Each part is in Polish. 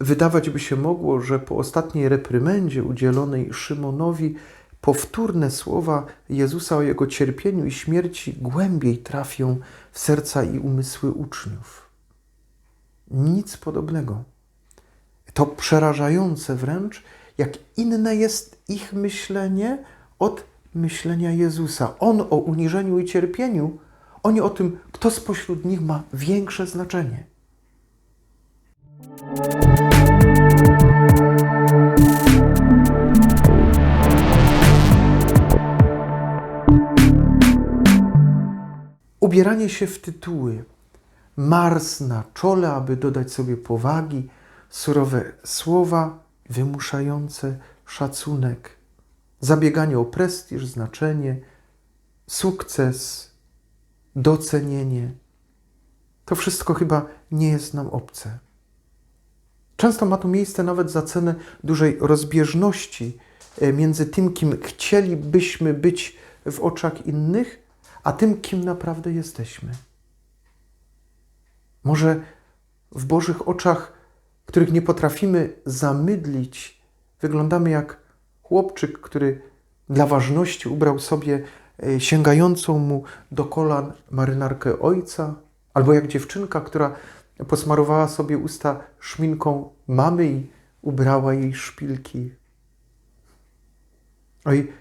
wydawać by się mogło, że po ostatniej reprymendzie udzielonej Szymonowi powtórne słowa Jezusa o jego cierpieniu i śmierci głębiej trafią w serca i umysły uczniów. Nic podobnego. To przerażające wręcz, jak inne jest ich myślenie od myślenia Jezusa. On o uniżeniu i cierpieniu, oni o tym, kto spośród nich ma większe znaczenie. Ubieranie się w tytuły, mars na czole, aby dodać sobie powagi, surowe słowa wymuszające szacunek, zabieganie o prestiż, znaczenie, sukces, docenienie. To wszystko chyba nie jest nam obce. Często ma to miejsce nawet za cenę dużej rozbieżności e, między tym, kim chcielibyśmy być w oczach innych, a tym, kim naprawdę jesteśmy. Może w Bożych oczach, których nie potrafimy zamydlić, wyglądamy jak chłopczyk, który dla ważności ubrał sobie e, sięgającą mu do kolan marynarkę ojca, albo jak dziewczynka, która posmarowała sobie usta szminką mamy i ubrała jej szpilki. Oj,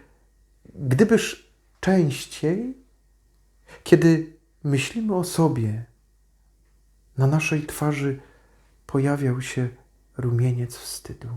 gdybyż częściej, kiedy myślimy o sobie, na naszej twarzy pojawiał się rumieniec wstydu.